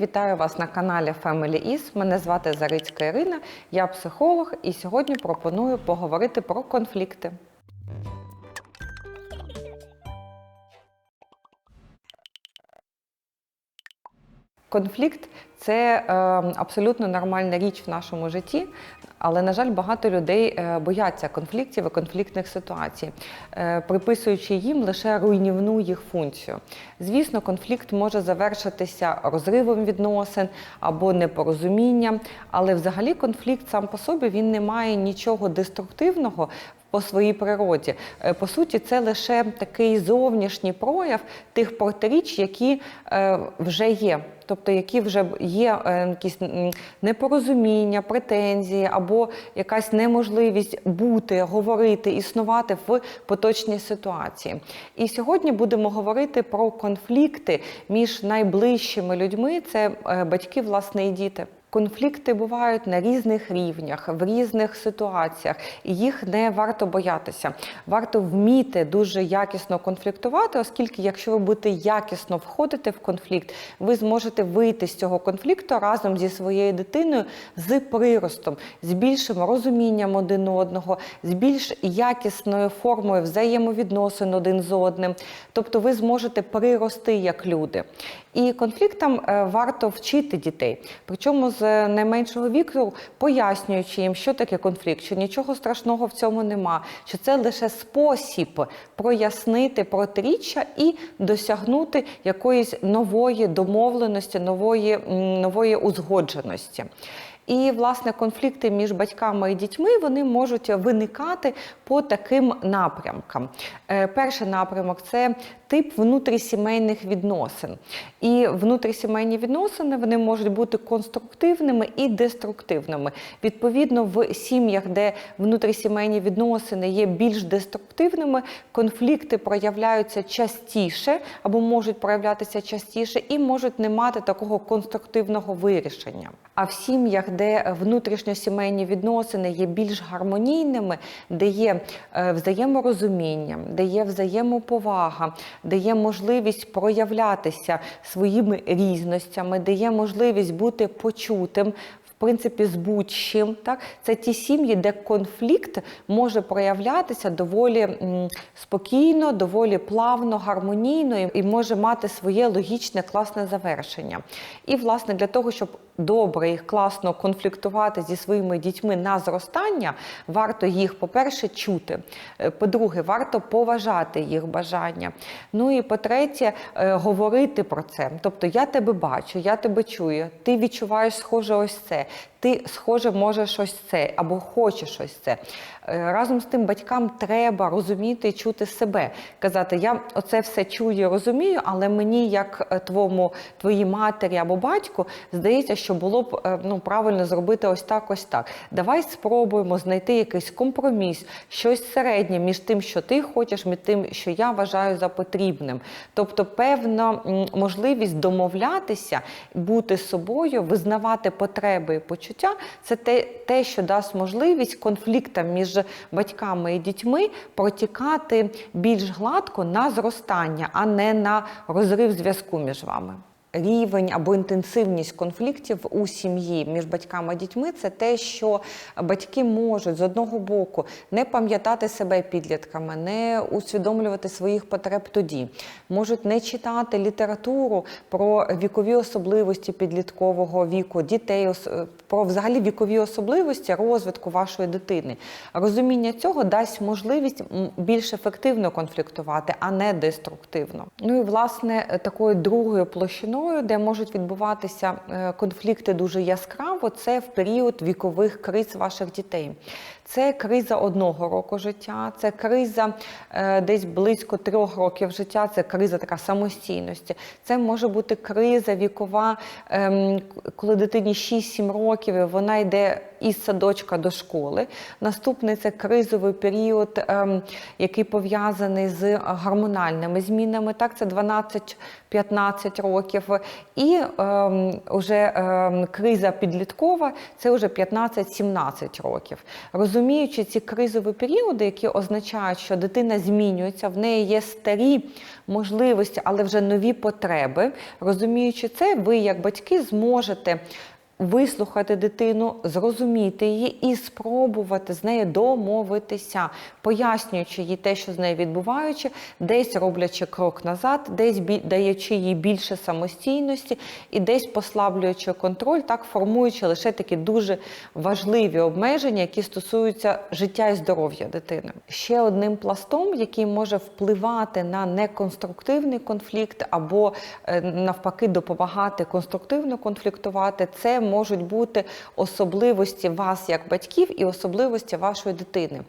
Вітаю вас на каналі Family Is. Мене звати Зарицька Ірина, я психолог, і сьогодні пропоную поговорити про конфлікти. Конфлікт це е, абсолютно нормальна річ в нашому житті, але, на жаль, багато людей е, бояться конфліктів і конфліктних ситуацій, е, приписуючи їм лише руйнівну їх функцію. Звісно, конфлікт може завершитися розривом відносин або непорозумінням, але взагалі конфлікт сам по собі він не має нічого деструктивного по своїй природі. По суті, це лише такий зовнішній прояв тих протиріч, які вже є. Тобто, які вже є е, якісь непорозуміння, претензії або якась неможливість бути, говорити, існувати в поточній ситуації. І сьогодні будемо говорити про конфлікти між найближчими людьми це е, батьки, власне, і діти. Конфлікти бувають на різних рівнях, в різних ситуаціях, і їх не варто боятися. Варто вміти дуже якісно конфліктувати, оскільки, якщо ви будете якісно входити в конфлікт, ви зможете вийти з цього конфлікту разом зі своєю дитиною з приростом, з більшим розумінням один одного, з більш якісною формою взаємовідносин один з одним. Тобто, ви зможете прирости як люди. І конфліктам е, варто вчити дітей, причому з найменшого віку, пояснюючи їм, що таке конфлікт, що нічого страшного в цьому нема, що це лише спосіб прояснити протиріччя і досягнути якоїсь нової домовленості, нової, нової узгодженості. І, власне, конфлікти між батьками і дітьми вони можуть виникати по таким напрямкам. Е, Перший напрямок це тип внутрісімейних відносин. І внутрісімейні відносини вони можуть бути конструктивними і деструктивними. Відповідно, в сім'ях, де внутрісімейні відносини є більш деструктивними, конфлікти проявляються частіше або можуть проявлятися частіше і можуть не мати такого конструктивного вирішення. А в сім'ях, де внутрішньосімейні відносини є більш гармонійними, де є е, взаєморозуміння, де є взаємоповага, де є можливість проявлятися своїми різностями, де є можливість бути почутим. Принципі, з будь-чим, це ті сім'ї, де конфлікт може проявлятися доволі спокійно, доволі плавно, гармонійно і- і може мати своє логічне, класне завершення. І, власне, для того, щоб добре і класно конфліктувати зі своїми дітьми на зростання, варто їх, по-перше, чути. Е, По-друге, варто поважати їх бажання. Ну і по-третє, е, говорити про це. Тобто, я тебе бачу, я тебе чую, ти відчуваєш схоже ось це. Ти, схоже, можеш ось це або хочеш ось це. Е, Разом з тим батькам треба розуміти і чути себе, казати: я оце все чую, розумію, але мені, як е, твоєму, твоїй матері або батьку, здається, що було б е, ну, правильно зробити ось так, ось так. Давай спробуємо знайти якийсь компроміс, щось середнє між тим, що ти хочеш, між тим, що я вважаю за потрібним. Тобто, певна можливість домовлятися, бути собою, визнавати потреби і почуття це те, те, що дасть можливість конфліктам між батьками і дітьми протікати більш гладко на зростання, а не на розрив зв'язку між вами. Рівень або інтенсивність конфліктів у сім'ї між батьками і дітьми це те, що батьки можуть з одного боку не пам'ятати себе підлітками, не усвідомлювати своїх потреб тоді, можуть не читати літературу про вікові особливості підліткового віку, дітей, про взагалі вікові особливості розвитку вашої дитини. Розуміння цього дасть можливість більш ефективно конфліктувати, а не деструктивно. Ну і власне такою другою площиною, де можуть відбуватися е, конфлікти дуже яскраво, це в період вікових криз ваших дітей. Це криза одного року життя, це криза е, десь близько трьох років життя, це криза така самостійності. Це може бути криза вікова, ем, коли дитині 6-7 років, вона йде із садочка до школи. Наступний це кризовий період, ем, який пов'язаний з гормональними змінами. Так, це 12-15 років. І ем, вже ем, криза підліткова це вже 15-17 років. Розуміючи ці кризові періоди, які означають, що дитина змінюється, в неї є старі можливості, але вже нові потреби. Розуміючи це, ви, як батьки, зможете вислухати дитину, зрозуміти її і спробувати з нею домовитися, пояснюючи їй те, що з нею відбуваючи, десь роблячи крок назад, десь даючи їй більше самостійності і десь послаблюючи контроль, так формуючи лише такі дуже важливі обмеження, які стосуються життя і здоров'я дитини. Ще одним пластом, який може впливати на неконструктивний конфлікт або е, навпаки допомагати конструктивно конфліктувати, це можуть бути особливості вас як батьків і особливості вашої дитини.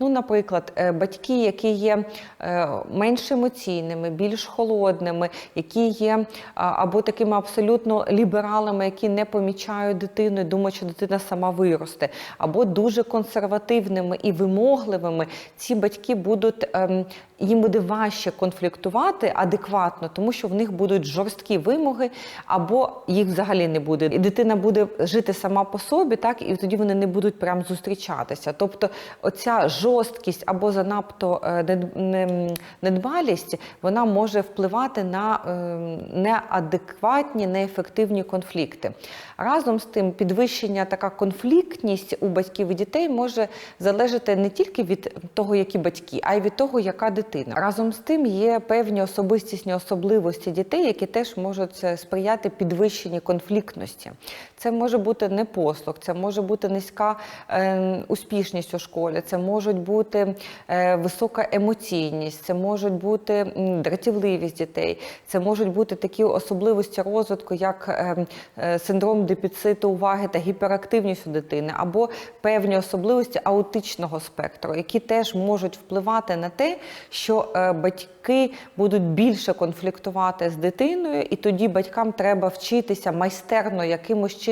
Ну, наприклад, е, батьки, які є е, менш емоційними, більш холодними, які є або такими абсолютно лібералами, які не помічають дитину думають, що дитина сама виросте, або дуже консервативними і вимогливими, ці батьки будуть. ем, їм буде важче конфліктувати адекватно, тому що в них будуть жорсткі вимоги, або їх взагалі не буде. І дитина буде жити сама по собі, так і тоді вони не будуть прям зустрічатися. Тобто, оця жорсткість або занадто е, нед- не- недбалість, вона може впливати на е, неадекватні, неефективні конфлікти. Разом з тим, підвищення така конфліктність у батьків і дітей може залежати не тільки від того, які батьки, а й від того, яка дитина. Разом з тим є певні особистісні особливості дітей, які теж можуть е, сприяти підвищенні конфліктності. Це може бути непослух, це може бути низька е, успішність у школі, це можуть бути е, висока емоційність, це можуть бути дратівливість дітей, це можуть бути такі особливості розвитку, як е, синдром дефіциту уваги та гіперактивність у дитини, або певні особливості аутичного спектру, які теж можуть впливати на те, що батьки будуть більше конфліктувати з дитиною, і тоді батькам треба вчитися майстерно якимось чином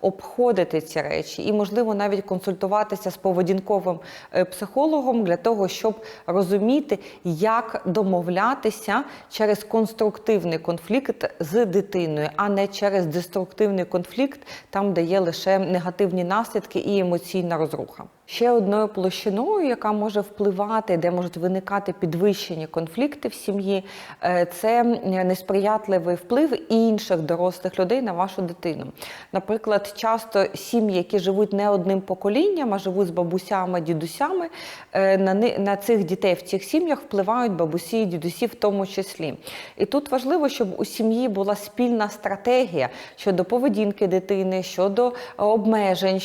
обходити ці речі, і можливо навіть консультуватися з поведінковим е, психологом для того, щоб розуміти, як домовлятися через конструктивний конфлікт з дитиною, а не через деструктивний конфлікт, там де є лише негативні наслідки і емоційна розруха. Ще одною площиною, яка може впливати, де можуть виникати підвищені конфлікти в сім'ї, е, це несприятливий вплив інших дорослих людей на вашу дитину. Наприклад, часто сім'ї, які живуть не одним поколінням, а живуть з бабусями, дідусями, е, на, на цих дітей в цих сім'ях впливають бабусі і дідусі в тому числі. І тут важливо, щоб у сім'ї була спільна стратегія щодо поведінки дитини, щодо обмежень,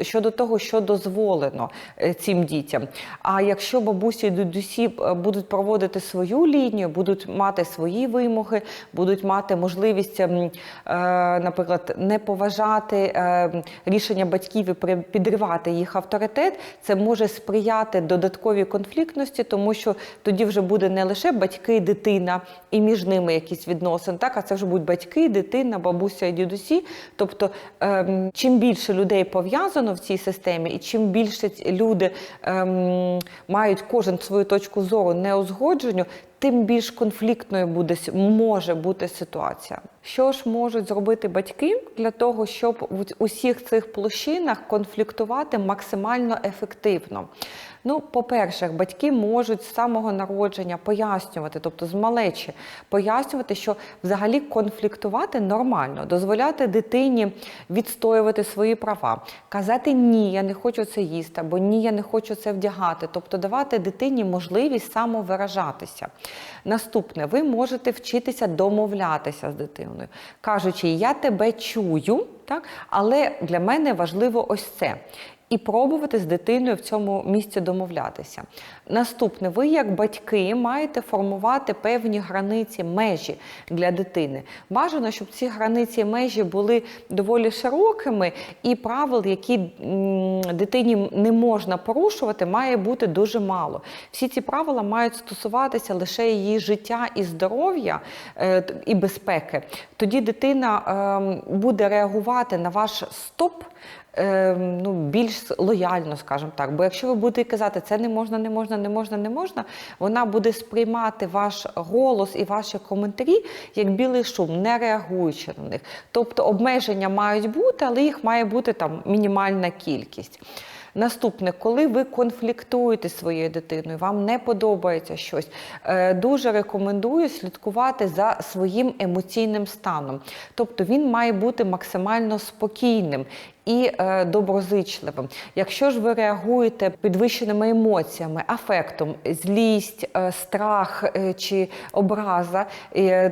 щодо, того, що дозволено е, цим дітям. А якщо бабусі і дідусі е, будуть проводити свою лінію, будуть мати свої вимоги, будуть мати можливість, ем, наприклад, не поважати е, рішення батьків і підривати їх авторитет, це може сприяти додатковій конфліктності, тому що тоді вже буде не лише батьки дитина, і між ними якісь відносини, так, а це вже будуть батьки, дитина, бабуся і дідусі. Тобто, ем, чим більше людей пов'язано в цій системі, і чим більше люди ем, мають кожен свою точку зору неузгодженню, тим більш конфліктною буде може бути ситуація. Що ж можуть зробити батьки для того, щоб в усіх цих площинах конфліктувати максимально ефективно? Ну, по-перше, батьки можуть з самого народження пояснювати, тобто з малечі, пояснювати, що взагалі конфліктувати нормально, дозволяти дитині відстоювати свої права, казати ні, я не хочу це їсти, або ні, я не хочу це вдягати. Тобто давати дитині можливість самовиражатися. Наступне, ви можете вчитися домовлятися з дитиною, кажучи, я тебе чую, так, але для мене важливо ось це. І пробувати з дитиною в цьому місці домовлятися. Наступне, ви як батьки маєте формувати певні границі, межі для дитини. Бажано, щоб ці границі межі були доволі широкими, і правил, які дитині не можна порушувати, має бути дуже мало. Всі ці правила мають стосуватися лише її життя і здоров'я е, і безпеки. Тоді дитина ем, буде реагувати на ваш стоп. Е, Ну, більш лояльно, скажімо так. Бо якщо ви будете казати, це не можна, не можна, не можна, не можна, вона буде сприймати ваш голос і ваші коментарі як білий шум, не реагуючи на них. Тобто обмеження мають бути, але їх має бути там мінімальна кількість. Наступне, коли ви конфліктуєте зі своєю дитиною, вам не подобається щось, е, дуже рекомендую слідкувати за своїм емоційним станом. Тобто він має бути максимально спокійним. І е, доброзичливим. Якщо ж ви реагуєте підвищеними емоціями, афектом, злість, е, страх е, чи образа,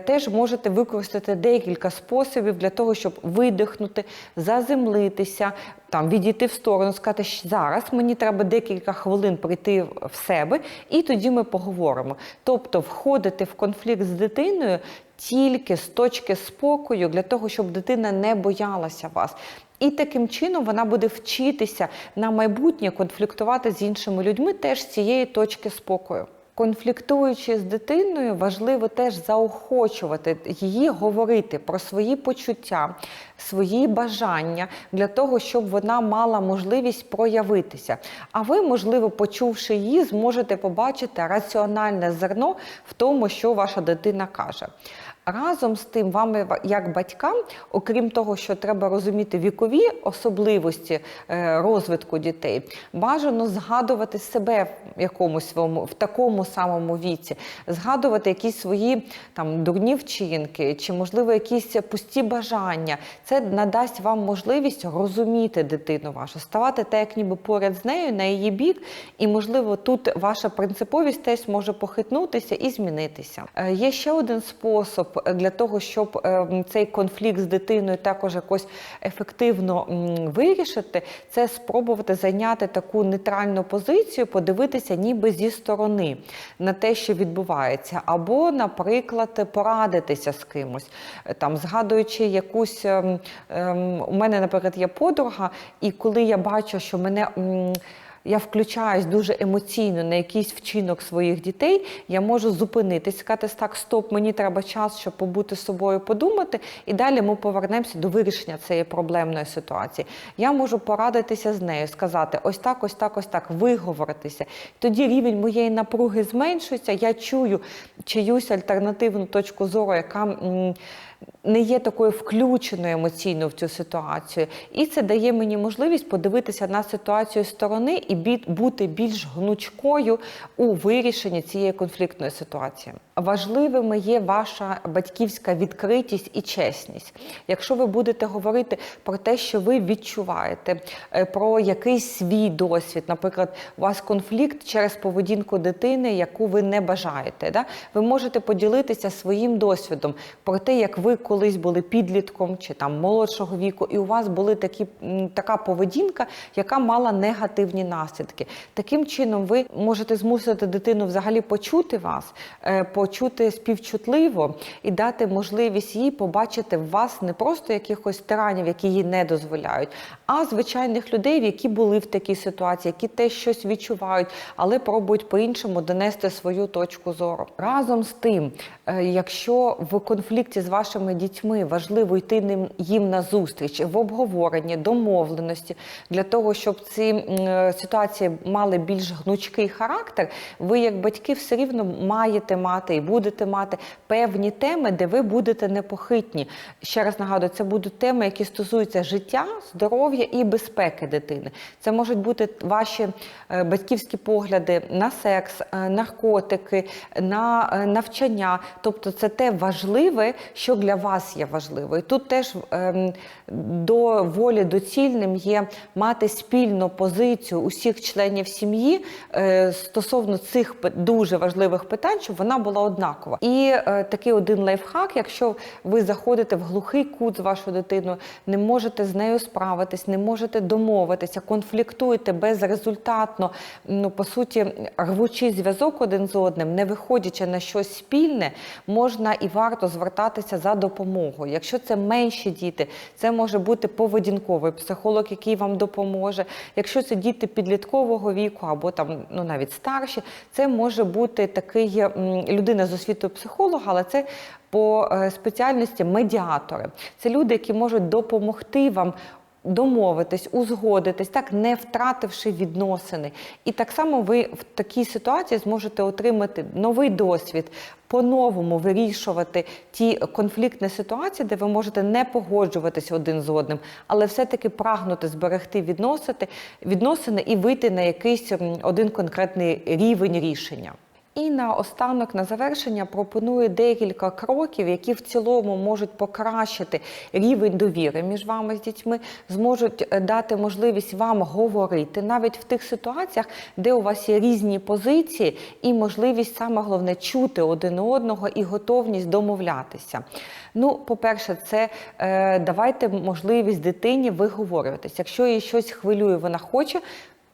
теж можете використати декілька способів для того, щоб видихнути, заземлитися, там відійти в сторону, сказати, що зараз мені треба декілька хвилин прийти в себе, і тоді ми поговоримо. Тобто, входити в конфлікт з дитиною тільки з точки спокою для того, щоб дитина не боялася вас. І таким чином вона буде вчитися на майбутнє конфліктувати з іншими людьми теж з цієї точки спокою. Конфліктуючи з дитиною, важливо теж заохочувати її говорити про свої почуття, свої бажання для того, щоб вона мала можливість проявитися. А ви, можливо, почувши її, зможете побачити раціональне зерно в тому, що ваша дитина каже. Разом з тим, вами, як батькам, окрім того, що треба розуміти вікові особливості е, розвитку дітей, бажано згадувати себе в якомусь своєму в такому самому віці, згадувати якісь свої там дурні вчинки, чи можливо якісь пусті бажання. Це надасть вам можливість розуміти дитину вашу, ставати так, як ніби поряд з нею на її бік, і можливо тут ваша принциповість теж може похитнутися і змінитися. Е, Є ще один спосіб для того, щоб е, цей конфлікт з дитиною також якось ефективно вирішити, це спробувати зайняти таку нейтральну позицію, подивитися ніби зі сторони на те, що відбувається, або, наприклад, порадитися з кимось, там згадуючи якусь ем, ем, у мене, наприклад, є подруга, і коли я бачу, що мене. Я включаюсь дуже емоційно на якийсь вчинок своїх дітей, я можу зупинитись, сказати так, стоп, мені треба час, щоб побути з собою, подумати, і далі ми повернемося до вирішення цієї проблемної ситуації. Я можу порадитися з нею, сказати ось так, ось так, ось так, виговоритися. Тоді рівень моєї напруги зменшується. Я чую чиюсь альтернативну точку зору, яка. Не є такою включеною емоційно в цю ситуацію, і це дає мені можливість подивитися на ситуацію сторони і бути більш гнучкою у вирішенні цієї конфліктної ситуації. Важливими є ваша батьківська відкритість і чесність. Якщо ви будете говорити про те, що ви відчуваєте, е, про якийсь свій досвід, наприклад, у вас конфлікт через поведінку дитини, яку ви не бажаєте, да? ви можете поділитися своїм досвідом про те, як ви колись були підлітком чи там молодшого віку, і у вас були такі така поведінка, яка мала негативні наслідки. Таким чином, ви можете змусити дитину взагалі почути вас, е, почути співчутливо і дати можливість їй побачити в вас не просто якихось тиранів, які їй не дозволяють, а звичайних людей, які були в такій ситуації, які теж щось відчувають, але пробують по-іншому донести свою точку зору. Разом з тим, е, якщо в конфлікті з вашими дітьми важливо йти ним їм на зустріч в обговоренні, домовленості для того, щоб ці е, ситуації мали більш гнучкий характер, ви як батьки все рівно маєте мати і будете мати певні теми, де ви будете непохитні. Ще раз нагадую, це будуть теми, які стосуються життя, здоров'я і безпеки дитини. Це можуть бути ваші е, батьківські погляди на секс, е, наркотики, на навчання. Тобто, це те важливе, що для для вас є важливо. І тут теж ем, до волі доцільним є мати спільну позицію усіх членів сім'ї е, стосовно цих дуже важливих питань, щоб вона була однакова. І е, такий один лайфхак, якщо ви заходите в глухий кут з вашою дитиною, не можете з нею справитись, не можете домовитися, конфліктуєте безрезультатно, ну по суті, рвучи зв'язок один з одним, не виходячи на щось спільне, можна і варто звертатися за допомогою. Якщо це менші діти, це може бути поведінковий психолог, який вам допоможе. Якщо це діти підліткового віку або там ну навіть старші, це може бути такий людина з освітою психолога, але це по е, спеціальності медіатори. Це люди, які можуть допомогти вам. Домовитись, узгодитись, так не втративши відносини. І так само ви в такій ситуації зможете отримати новий досвід, по-новому вирішувати ті конфліктні ситуації, де ви можете не погоджуватись один з одним, але все-таки прагнути зберегти відносити, відносини і вийти на якийсь один конкретний рівень рішення. І на останок, на завершення, пропоную декілька кроків, які в цілому можуть покращити рівень довіри між вами з дітьми, зможуть е, дати можливість вам говорити навіть в тих ситуаціях, де у вас є різні позиції, і можливість саме головне чути один одного і готовність домовлятися. Ну, по-перше, це е, давайте можливість дитині виговорюватися. Якщо її щось хвилює, вона хоче.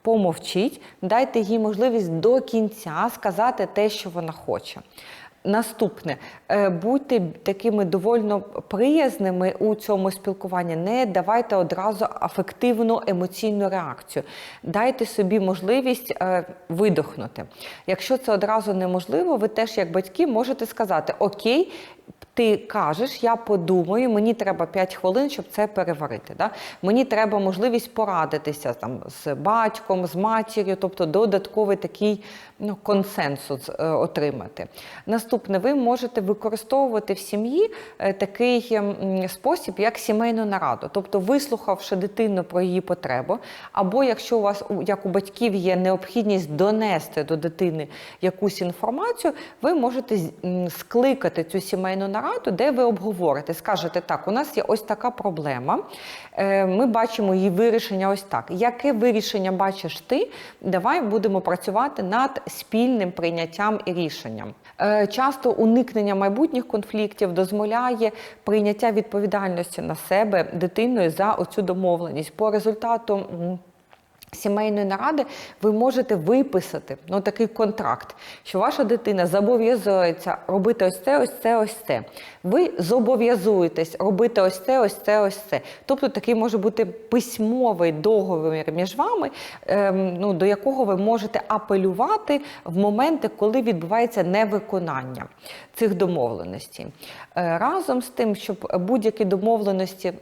Помовчіть, дайте їй можливість до кінця сказати те, що вона хоче. Наступне, Е, будьте такими довольно приязними у цьому спілкуванні. Не давайте одразу афективну емоційну реакцію. Дайте собі можливість е, видохнути. Якщо це одразу неможливо, ви теж, як батьки, можете сказати: Окей, ти кажеш, я подумаю, мені треба 5 хвилин, щоб це переварити. Да? Мені треба можливість порадитися там, з батьком, з матір'ю, тобто додатковий такий ну, консенсус е, отримати. Наступне, ви можете використовувати в сім'ї е, такий м, спосіб, як сімейну нараду, тобто вислухавши дитину про її потребу, або якщо у вас, як у батьків, є необхідність донести до дитини якусь інформацію, ви можете скликати цю сімейну нараду, де ви обговорите, скажете, так, у нас є ось така проблема, е, ми бачимо її вирішення ось так. Яке вирішення бачиш ти? Давай будемо працювати над спільним прийняттям і рішенням. Е, Часто уникнення майбутніх конфліктів дозволяє прийняття відповідальності на себе дитиною за оцю домовленість. По результату сімейної наради ви можете виписати ну, такий контракт, що ваша дитина зобов'язується робити ось це, ось це, ось це. Ви зобов'язуєтесь робити ось це, ось це, ось це. Тобто такий може бути письмовий договір між вами, ем, ну, до якого ви можете апелювати в моменти, коли відбувається невиконання цих домовленостей. Е, Разом з тим, щоб будь-які домовленості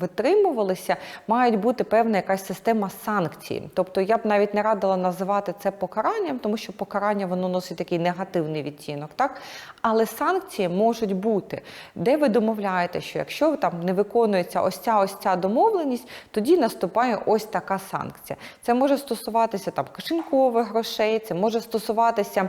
витримувалися, мають бути певна якась система санкцій. Тобто я б навіть не радила називати це покаранням, тому що покарання воно носить такий негативний відтінок, так? Але санкції можуть бути, де ви домовляєте, що якщо там не виконується ось ця ось ця домовленість, тоді наступає ось така санкція. Це може стосуватися там кишенькових грошей, це може стосуватися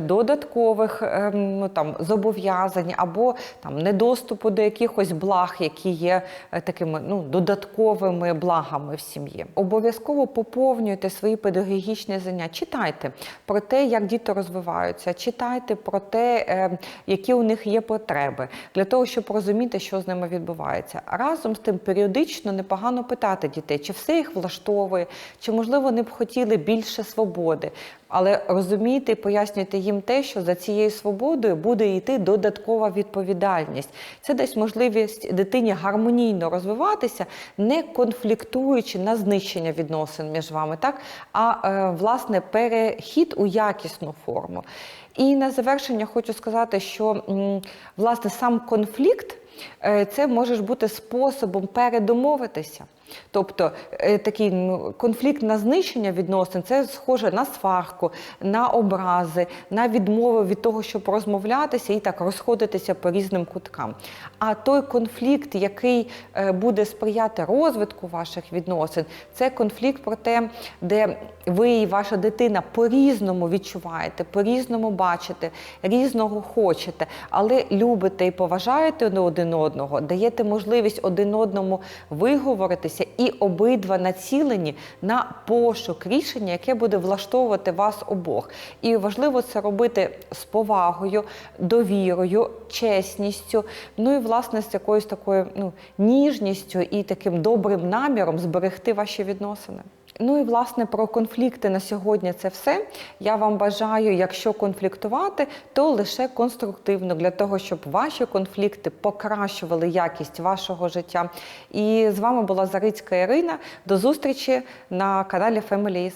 додаткових ем, ну, там, зобов'язань або там, недоступу до якихось благ, які є е, такими ну, додатковими благами в сім'ї. Обов'язково поповнюйте свої педагогічні заняття. Читайте про те, як діти розвиваються, читайте про те, е, які у них є потреби, для того, щоб розуміти, що з ними відбувається. Разом з тим, періодично непогано питати дітей, чи все їх влаштовує, чи можливо вони б хотіли більше свободи. Але розумійте і пояснюйте їм те, що за цією свободою буде йти додаткова відповідальність. Це дасть можливість дитині гармонійно розвиватися, не конфліктуючи на знищення відносин між вами, так а е, власне перехід у якісну форму. І на завершення хочу сказати, що власне сам конфлікт. Е, це може бути способом передомовитися. Тобто е, такий ну, конфлікт на знищення відносин це схоже на сварку, на образи, на відмову від того, щоб розмовлятися і так розходитися по різним куткам. А той конфлікт, який е, буде сприяти розвитку ваших відносин, це конфлікт про те, де ви і ваша дитина по-різному відчуваєте, по-різному бачите, різного хочете, але любите і поважаєте один одного, даєте можливість один одному виговоритися, і обидва націлені на пошук рішення, яке буде влаштовувати вас обох. І важливо це робити з повагою, довірою, чесністю, ну і власне з якоюсь такою ну, ніжністю і таким добрим наміром зберегти ваші відносини. Ну і власне про конфлікти на сьогодні це все. Я вам бажаю, якщо конфліктувати, то лише конструктивно для того, щоб ваші конфлікти покращували якість вашого життя. І з вами була Зарицька Ірина. До зустрічі на каналі Families.